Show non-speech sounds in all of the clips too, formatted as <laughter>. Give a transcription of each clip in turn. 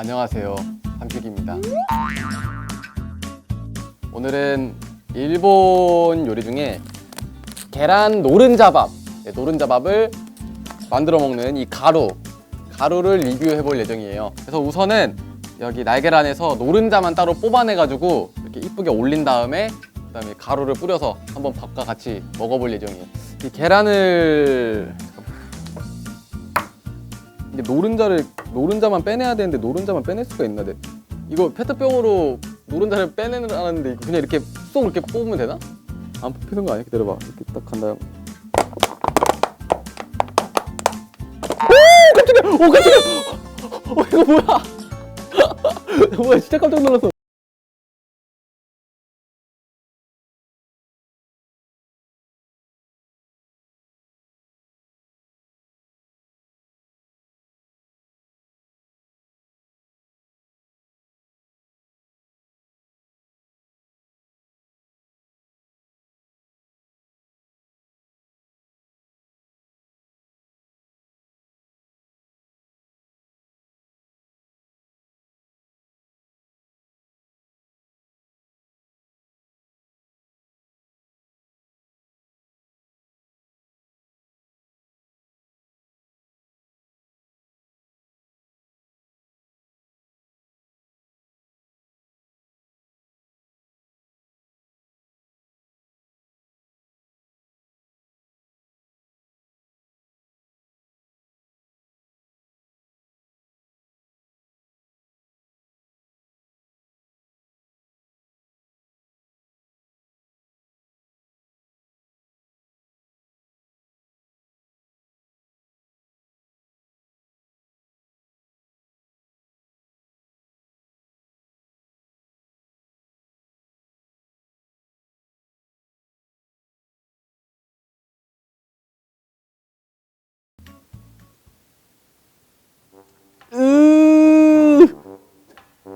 안녕하세요. 한픽입니다. 오늘은 일본 요리 중에 계란 노른자밥, 네, 노른자밥을 만들어 먹는 이 가루, 가루를 리뷰해 볼 예정이에요. 그래서 우선은 여기 날계란에서 노른자만 따로 뽑아내 가지고 이렇게 이쁘게 올린 다음에 그다음에 가루를 뿌려서 한번 밥과 같이 먹어볼 예정이에요. 이 계란을 이게 노른자를 노른자만 빼내야 되는데 노른자만 빼낼 수가 있나? 네. 이거 페트병으로 노른자를 빼내라는데 이거 그냥 이렇게 쏙 이렇게 뽑으면 되나? 안 뽑히는 거 아니야? 기다려봐. 이렇게 딱 간다. 오 깜짝이야! 오 깜짝이야! 어 이거 뭐야? <laughs> 뭐야 진짜 깜짝 놀랐어.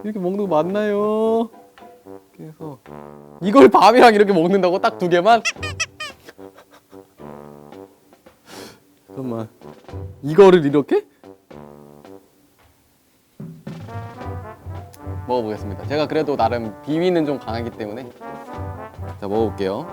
이렇게 먹는 거 맞나요? 그래서 이걸 밥이랑 이렇게 먹는다고 딱 두 개만? 잠깐만 이거를 이렇게? 먹어보겠습니다. 제가 그래도 나름 비위는 좀 강하기 때문에 자 먹어볼게요.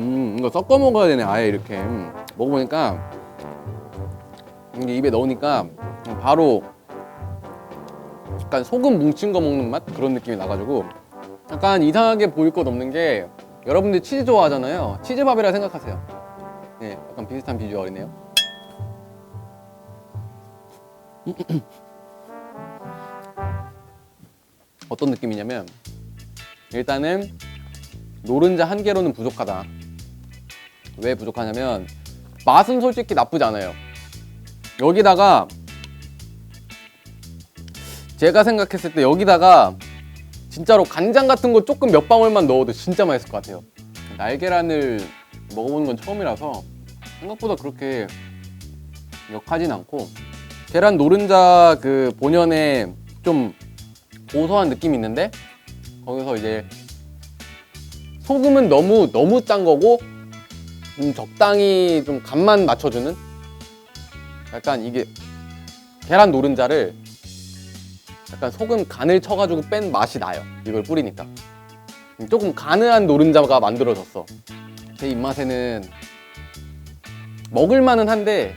음, 이거 섞어 먹어야 되네, 아예 이렇게. 음, 먹어보니까, 이게 입에 넣으니까, 바로 약간 소금 뭉친 거 먹는 맛? 그런 느낌이 나가지고, 약간 이상하게 보일 것 없는 게, 여러분들 치즈 좋아하잖아요. 치즈밥이라 생각하세요. 네, 약간 비슷한 비주얼이네요. <clears throat> 어떤 느낌이냐면, 일단은 노른자 한 개로는 부족하다. 왜 부족하냐면 맛은 솔직히 나쁘지 않아요. 여기다가 제가 생각했을 때 여기다가 진짜로 간장 같은 거 조금 몇 방울만 넣어도 진짜 맛있을 것 같아요. 날계란을 먹어보는 건 처음이라서 생각보다 그렇게 역하진 않고 계란 노른자 그 본연의 좀 고소한 느낌이 있는데 거기서 이제 소금은 너무 너무 짠 거고 좀 적당히 좀 간만 맞춰주는? 약간 이게 계란 노른자를 약간 소금 간을 쳐가지고 뺀 맛이 나요 이걸 뿌리니까. 조금 가느한 노른자가 만들어졌어. 제 입맛에는 먹을만은 한데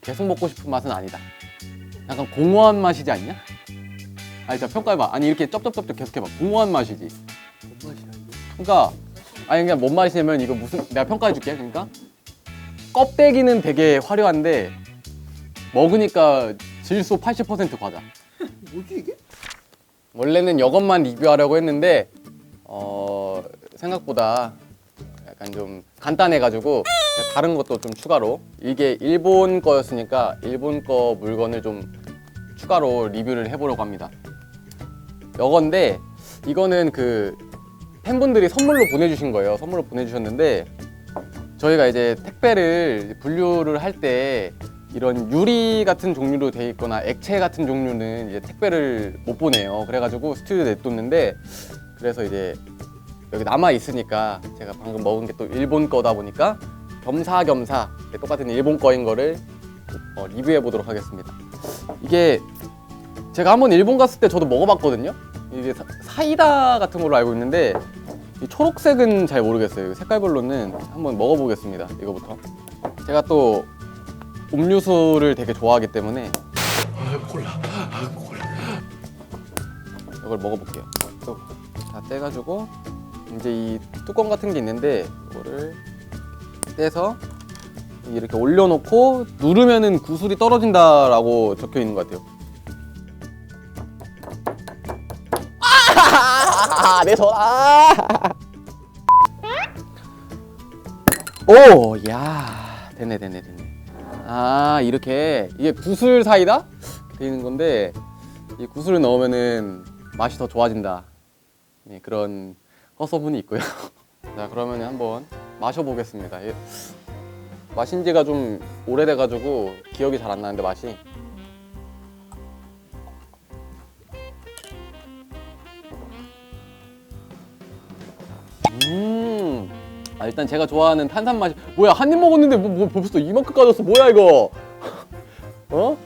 계속 먹고 싶은 맛은 아니다. 약간 공허한 맛이지 않냐? 아니 자 평가해봐. 아니 이렇게 쩝쩝쩝쩝 계속해봐. 공허한 맛이지. 그러니까 아니 그냥 뭔 말이냐면 이거 무슨 내가 평가해 줄게 그러니까 껍데기는 되게 화려한데 먹으니까 질소 80% 과자 <laughs> 뭐지 이게? 원래는 이것만 리뷰하려고 했는데 어 생각보다 약간 좀 간단해가지고 다른 것도 좀 추가로 이게 일본 거였으니까 일본 거 물건을 좀 추가로 리뷰를 해보려고 합니다. 이건데 이거는 그 팬분들이 선물로 보내주신 거예요. 선물로 보내주셨는데 저희가 이제 택배를 분류를 할 때 이런 유리 같은 종류로 돼 있거나 액체 같은 종류는 이제 택배를 못 보내요. 그래가지고 스튜디오 에 냅뒀는데 그래서 이제 여기 남아 있으니까 제가 방금 먹은 게 또 일본 거다 보니까 겸사겸사 똑같은 일본 거인 거를 어, 리뷰해 보도록 하겠습니다. 이게 제가 한번 일본 갔을 때 저도 먹어봤거든요. 이게 사, 사이다 같은 걸로 알고 있는데 이 초록색은 잘 모르겠어요. 색깔별로는 한번 먹어보겠습니다. 이거부터. 제가 또 음료수를 되게 좋아하기 때문에 이걸 먹어볼게요. 또다 떼가지고 이제 이 뚜껑 같은 게 있는데 이거를 떼서 이렇게 올려놓고 누르면은 구슬이 떨어진다라고 적혀 있는 것 같아요. 아, <laughs> 내 손. 아. 오, 야, 됐네, 됐네, 됐네. 아, 이렇게 이게 구슬 사이다 돼 있는 건데 이 구슬을 넣으면은 맛이 더 좋아진다. 네, 그런 허서분이 있고요. <laughs> 자, 그러면 한번 마셔보겠습니다. 예, 마신 지가 좀 오래돼가지고 기억이 잘 안 나는데 맛이. 아, 일단 제가 좋아하는 탄산 맛이 뭐야 한 입 먹었는데 뭐, 뭐 벌써 이만큼 까졌어. 뭐야 이거? <laughs> 어?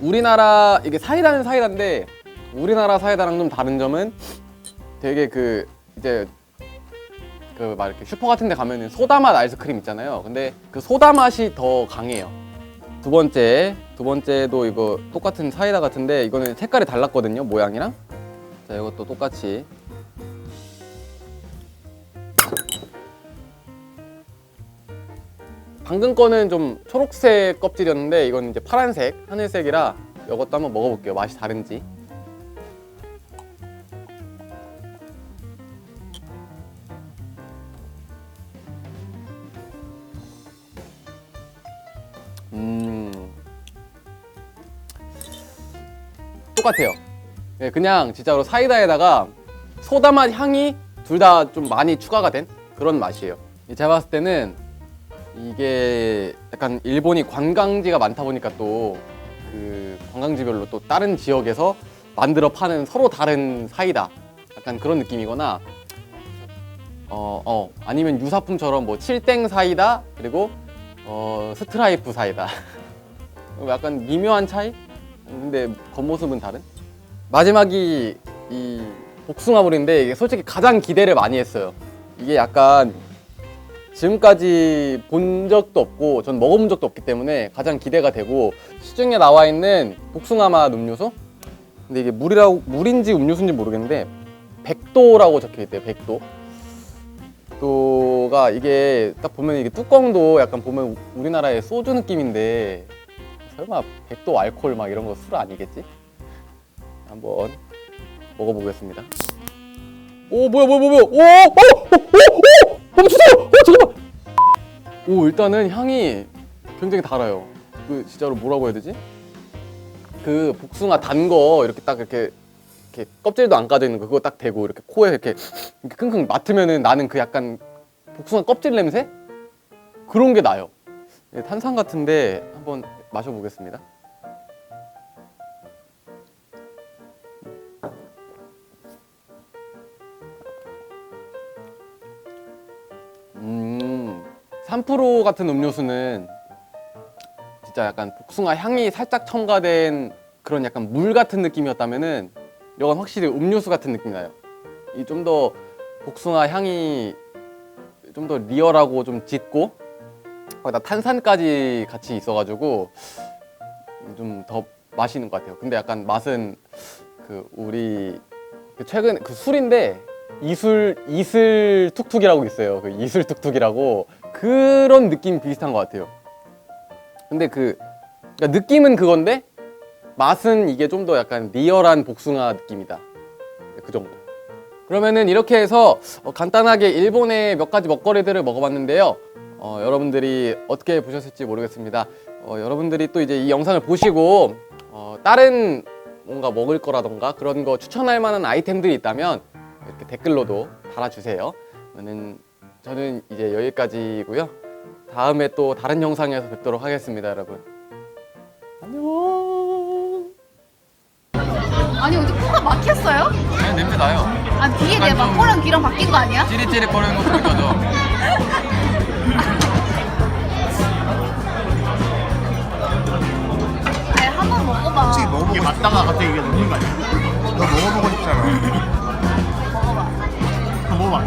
우리나라 이게 사이다는 사이다인데 우리나라 사이다랑 좀 다른 점은 되게 그 이제 그 막 이렇게 슈퍼 같은 데 가면은 소다 맛 아이스크림 있잖아요. 근데 그 소다 맛이 더 강해요. 두 번째 두 번째도 이거 똑같은 사이다 같은데 이거는 색깔이 달랐거든요 모양이랑. 자 이것도 똑같이 방금 거는 좀 초록색 껍질이었는데 이건 이제 파란색, 하늘색이라 이것도 한번 먹어볼게요. 맛이 다른지. 음, 똑같아요. 예, 그냥 진짜로 사이다에다가 소다 맛 향이 둘 다 좀 많이 추가가 된 그런 맛이에요. 제가 봤을 때는 이게 약간 일본이 관광지가 많다 보니까 또 그 관광지별로 또 다른 지역에서 만들어 파는 서로 다른 사이다. 약간 그런 느낌이거나 어, 어 아니면 유사품처럼 뭐 칠땡 사이다 그리고 어, 스트라이프 사이다. <laughs> 약간 미묘한 차이? 근데 겉모습은 다른? 마지막이 이 복숭아물인데 이게 솔직히 가장 기대를 많이 했어요. 이게 약간 지금까지 본 적도 없고 전 먹어본 적도 없기 때문에 가장 기대가 되고 시중에 나와 있는 복숭아 맛 음료수 근데 이게 물이라고 물인지 음료수인지 모르겠는데 백도라고 적혀 있대요 백도 백도가 이게 딱 보면 이게 뚜껑도 약간 보면 우리나라의 소주 느낌인데 설마 백도 알코올 막 이런 거 술 아니겠지? 한번 먹어보겠습니다. 오 뭐야 뭐야 뭐야 오오오오오 오, 오 일단은 향이 굉장히 달아요. 그 진짜로 뭐라고 해야 되지? 그 복숭아 단 거 이렇게 딱 이렇게 이렇게 껍질도 안 까져 있는 거 그거 딱 대고 이렇게 코에 이렇게, 킁킁 맡으면은 나는 그 약간 복숭아 껍질 냄새? 그런 게 나요. 예, 탄산 같은데 한번 마셔보겠습니다 3% 같은 음료수는 진짜 약간 복숭아 향이 살짝 첨가된 그런 약간 물 같은 느낌이었다면은 이건 확실히 음료수 같은 느낌이 나요. 이 좀 더 복숭아 향이 좀 더 리얼하고 좀 짙고 거기다 탄산까지 같이 있어가지고 좀 더 맛있는 것 같아요. 근데 약간 맛은 그 우리 그 최근 그 술인데 이술 이슬 툭툭이라고 있어요. 그 이슬 툭툭이라고 그런 느낌 비슷한 것 같아요. 근데 그 그러니까 느낌은 그건데 맛은 이게 좀 더 약간 리얼한 복숭아 느낌이다. 그 정도. 그러면은 이렇게 해서 어, 간단하게 일본의 몇 가지 먹거리들을 먹어봤는데요. 어, 여러분들이 어떻게 보셨을지 모르겠습니다. 어, 여러분들이 또 이제 이 영상을 보시고 어, 다른 뭔가 먹을 거라던가 그런 거 추천할 만한 아이템들이 있다면 이렇게 댓글로도 달아주세요. 저는 저는 이제 여기까지고요. 다음에 또 다른 영상에서 뵙도록 하겠습니다, 여러분. 안녕. 아니 어디 코가 막혔어요? 냄새 나요. 아 귀에 대봐. 코랑 귀랑 바뀐 거 아니야? 찌릿찌릿 거리는 거 보는 거죠. 아니 한 번 먹어봐. 솔직히 먹어보고 이게. 맞다가 갑자기 이게 녹는 거 아니야? 너 먹어보고 싶잖아.